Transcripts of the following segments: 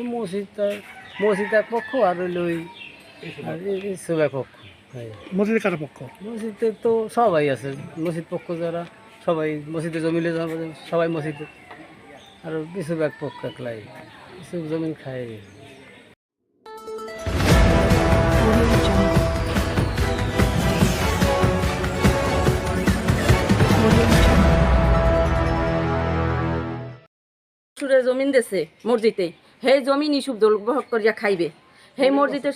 তো মসজিদ মসজিদ এক পক্ষ আর হইল ওই এক পক্ষ। হ্যাঁ। মসজিদের কার পক্ষ? মসজিদে তো সবাই আছে মসজিদ পক্ষ যারা সবাই মসজিদে জমিলে যাবে, সবাই মসজিদে। আর এক পক্ষ একলাই কিছু জমিন খায়। সুরে জমিন দেছে মসজিদে সেই জমিন ইসুব দোল করিয়া খাইবে। সেই মসজিদে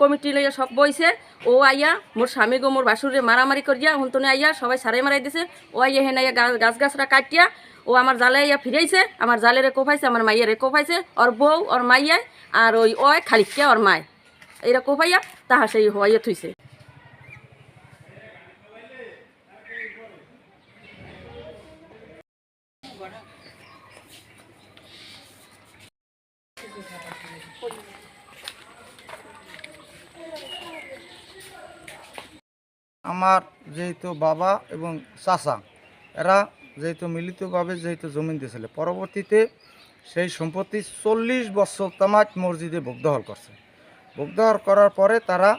কমিটি লইয়া সব বইছে। ও আইয়া মোর স্বামী গো মোর বাসুরে মারামারি করিয়া হুন্তনে আইয়া সবাই সারাই মারাই দিছে। ও আইয়া হেন আইয়া গাছ গাছরা কাটিয়া ও আমার জালে আইয়া ফিরাইছে আমার জালেরে কোপাইছে আমার মাইয়ারে কোপাইছে ওর বউ ওর মাইয়ায় আর ওই ওয় খালিকা ওর মায়। এইরা কোপাইয়া তাহা সেই হওয়াইয়া থুইছে। আমার যেহেতু বাবা এবং চাচা, এরা যেহেতু মিলিতভাবে যেহেতু জমিন দিয়েছিল, পরবর্তীতে সেই সম্পত্তি চল্লিশ বছর তামাক মসজিদে ভোগদহল করছে। ভোগদহল করার পরে তারা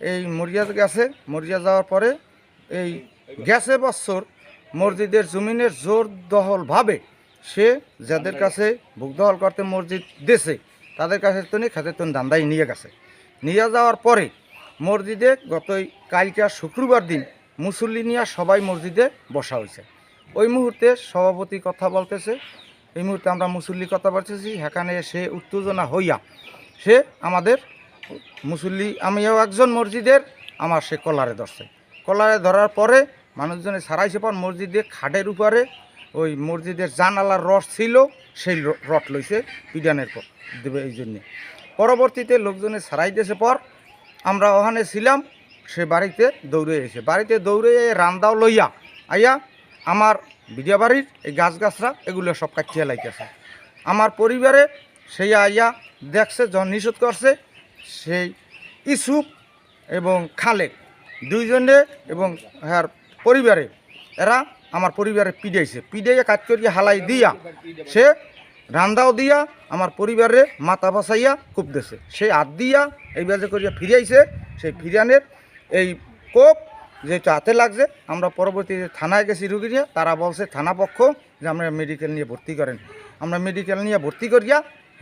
এই মরিয়া গেছে, মরিয়া যাওয়ার পরে এই গেছে বছর মসজিদের জমিনের জোর দহলভাবে সে যাদের কাছে ভোগদহল করতে মসজিদ দিয়েছে তাদের কাছে তো নিয়ে তো দান্দাই নিয়ে গেছে। নিয়ে যাওয়ার পরে মসজিদে গত এই কালকা শুক্রবার দিন মুসল্লি নিয়ে সবাই মসজিদে বসা হয়েছে। ওই মুহূর্তে সভাপতি কথা বলতেছে, এই মুহূর্তে আমরা মুসল্লি কথা বলতেছি, সেখানে সে উত্তেজনা হইয়া সে আমাদের মুসল্লি, আমিও একজন মসজিদের, আমার সে কলারে ধরছে। কলারে ধরার পরে মানুষজনে সারাইছে পর মসজিদে খাটের উপরে ওই মসজিদের জানালার রস ছিল, সেই র- রড লইছে পিডানের পর দেবে এই জন্যে। পরবর্তীতে লোকজনে সারাই দিয়েছে পর, আমরা ওখানে ছিলাম, সে বাড়িতে দৌড়ে এসে, বাড়িতে দৌড়ে রান্দাও লইয়া, আইয়া আমার বিডিয়া বাড়ির এই গাছ গাছরা এগুলো সব কাটিয়ে লাইতেছে। আমার পরিবারে সেই আইয়া দেখছে যখন নিষেধ করছে, সেই ইসুপ এবং খালেক দুইজনে এবং হ্যার পরিবারে, এরা আমার পরিবারে পিডাইছে পিডাইয়া কাজ করিয়া হালাই দিয়া সে রান্দাও দিয়া আমার পরিবারে মাথা বাসাইয়া কূপ দেছে। সে হাত দিয়া এই বাজে করিয়া ফিরিয়াইছে সেই ফিরিয়ানের এই কোপ যেহেতু হাতে লাগছে, আমরা পরবর্তীতে থানায় গেছি রুগী নিয়ে, তারা বলছে থানা পক্ষ যে আমরা মেডিকেল নিয়ে ভর্তি করেন। আমরা মেডিকেল নিয়ে ভর্তি করিয়া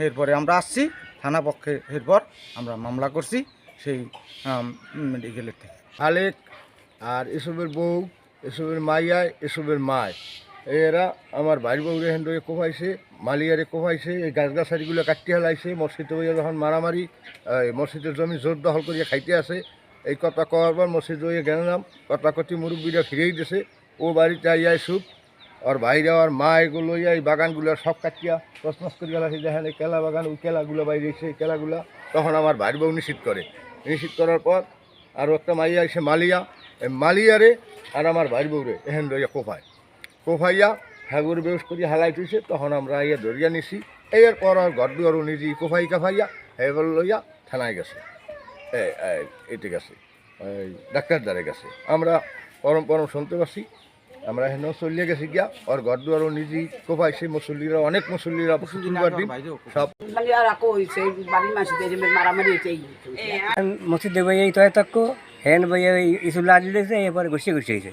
এরপরে আমরা আসছি, থানা পক্ষে এরপর আমরা মামলা করছি সেই মেডিকেলের থেকে। আলেক আর এসবের বউ এসবের মাইয়া, এসবের মায়। এরা আমার বাড়ির বউ রেহেন রয়ে কোপাইছে, মালিয়ারে কোপাইছে, এই গাছ গাছারিগুলো কাটতে হেলাইছে মসজিদে বইয়া যখন মারামারি মসজিদের জমি জোর দখল করিয়া খাইতে আসে। এই কথা কওয়ার পর মসজিদ হয়ে গেলাম কথা কতি মুরব্বীরা ফিরেই দিছে, ও বাড়িতে আইয়াই সুপ আর বাইরে আর মা এগুলো এই বাগানগুলো সব কাটিয়া তসমস করে গেলাছে দেখেন এই কেলা বাগান, ওই কেলাগুলো বাইরে এসে কেলাগুলা তখন আমার বাড়ির বউ নিষিদ্ধ করে। নিষিদ্ধ করার পর আরও একটা মাইয়া এসে মালিয়া মালিয়ারে আর আমার বাড়ির বউরে এহেন লইয়া কোফায়। কোফাইয়া হাগুর বেউস করি হালাই তুইছে তখন আমরা ইয়া ধরিয়া নিছি। এর পর আর ঘর দুয়ারও নিজে কোফাই কাফাইয়া হেবল লইয়া থানায় গেছে। এই এতে গেছে। এই ডাক্তার দ্বারে গেছে। আমরা পরম পরম শুনতে পারছি আমরা হেন চলিয়ে গেছি গিয়া ওর ঘর দুয়ারও নিজেই সেই মুসল্লিরা অনেক মুসল্লিরা সব মাৰামাৰি মসজিদে এই তো হেন বইয়ে ইসুল লাগি দিয়েছে এরপরে ঘুষিয়ে ঘুষিয়ে হয়েছে।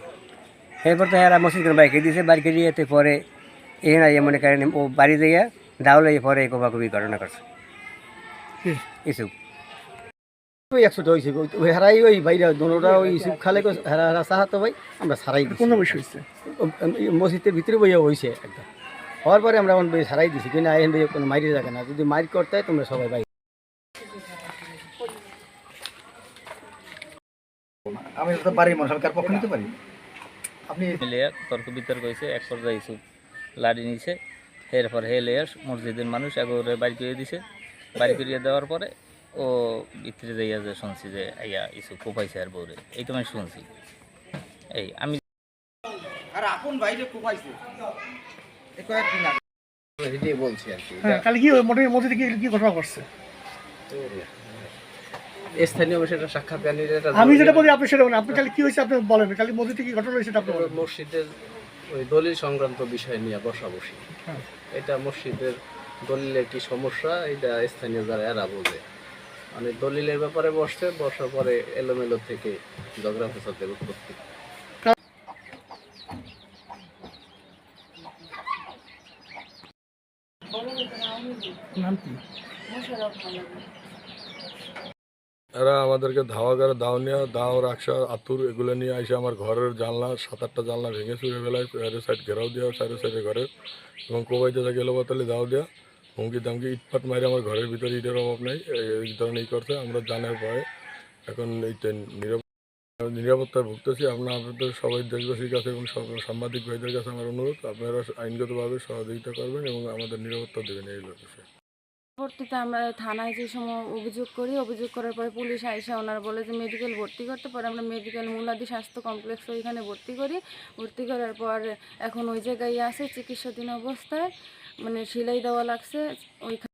এরপর তো এরা মসজিদ বাইকে দিয়েছে বাইকে দিয়ে তো পরে এখানে আইয়া মনে করেন ও বাড়ি দিয়ে দাউলে পরে কোপাকুপি ঘটনা করছে। ইসুপ ওই একশোটা হয়েছে ওই হারাই ওই ভাইরা দোনোটা ওই ইসুপ খালে কো হারা হারা সাহাতো ভাই আমরা সারাই কোনো বিষয় মসজিদের ভিতরে বইয়া হয়েছে একটা। হওয়ার পরে আমরা এখন বই সারাই দিছি কিন্তু আইন বই কোনো মাইরে থাকে না। যদি মাইর করতে হয় তোমরা সবাই ভাই আমি তো পারি মশালকার পক্ষ নিতে পারি? আপনি মিলে তর্ক বিতর্ক হয়েছে এক পর্যায়ে ইসুফ লাড়ি নিছে এরপর হে লেয়ার মসজিদের মানুষ এগোরে বাড়ি করে দিছে। বাড়ি করিয়ে দেওয়ার পরে ও ভিতরে যাইয়া যে শুনছি যে আইয়া ইসুফ কোপাইছে আর বউরে। এই তো আমি শুনছি। এই আমি আর আপন বাইরে কোপাইছে কয়েকদিন আগে। বলছি আর কি হ্যাঁ কালি কি মোটে মসজিদে কি কি ঘটনা ঘটছে? স্থানীয় বিষয়টা এটা আমি যেটা বলি আপনি সেটা বলেন। আপনি কালি কি হয়েছে আপনি বলেন? কালি মসজিদে কি ঘটনা হয়েছে সেটা আপনি বলেন। মসজিদের ওই দলিল সংক্রান্ত বিষয় নিয়ে বসাবসি। হ্যাঁ। এটা মসজিদের দলিলের কি সমস্যা? এটা স্থানীয় যারা এরা বোঝে। মানে দলিলের ব্যাপারে বসছে বসার পরে এলোমেলো থেকে ঝগড়া ফেসাদের উৎপত্তি নাম কি? এরা আমাদেরকে ধাওয়া করে, দাও নিয়ে, দাও রাকসা আতুর, এগুলো নিয়ে এসে আমার ঘরের জানলা সাত আটটা জানলা ভেঙে চুরে ফেলায়, চারি সাইড ঘেরাও দেওয়া, চারি সাইডে ঘরের এবং কোবাইতে থাকে এলো বাতালে দাও দেওয়া, হুমকি দামকি, ইটপাট মারে আমার ঘরের ভিতরে ইটের অভাব নেই এই ধরনের ই করছে, আমরা জানার ভয়ে এখন এই নিরাপত্তা নিরাপত্তায় ভুগতেছি। আপনার আপনাদের সবাই দেশবাসীর কাছে এবং সব- সাংবাদিক ভাইদের কাছে আমার অনুরোধ, আপনারা আইনগতভাবে সহযোগিতা করবেন এবং আমাদের নিরাপত্তা দেবেন এই বিষয়ে পরবর্তীতে আমরা থানায় যে সময় অভিযোগ করি, অভিযোগ করার পরে পুলিশ আইসে ওনারা বলে যে মেডিকেল ভর্তি করতে পারে। আমরা মেডিকেল মূলাদি স্বাস্থ্য কমপ্লেক্স ওইখানে ভর্তি করি। ভর্তি করার পর এখন ওই জায়গায় আছে চিকিৎসাধীন অবস্থায়। মানে সেলাই দেওয়া লাগছে। ওইখানে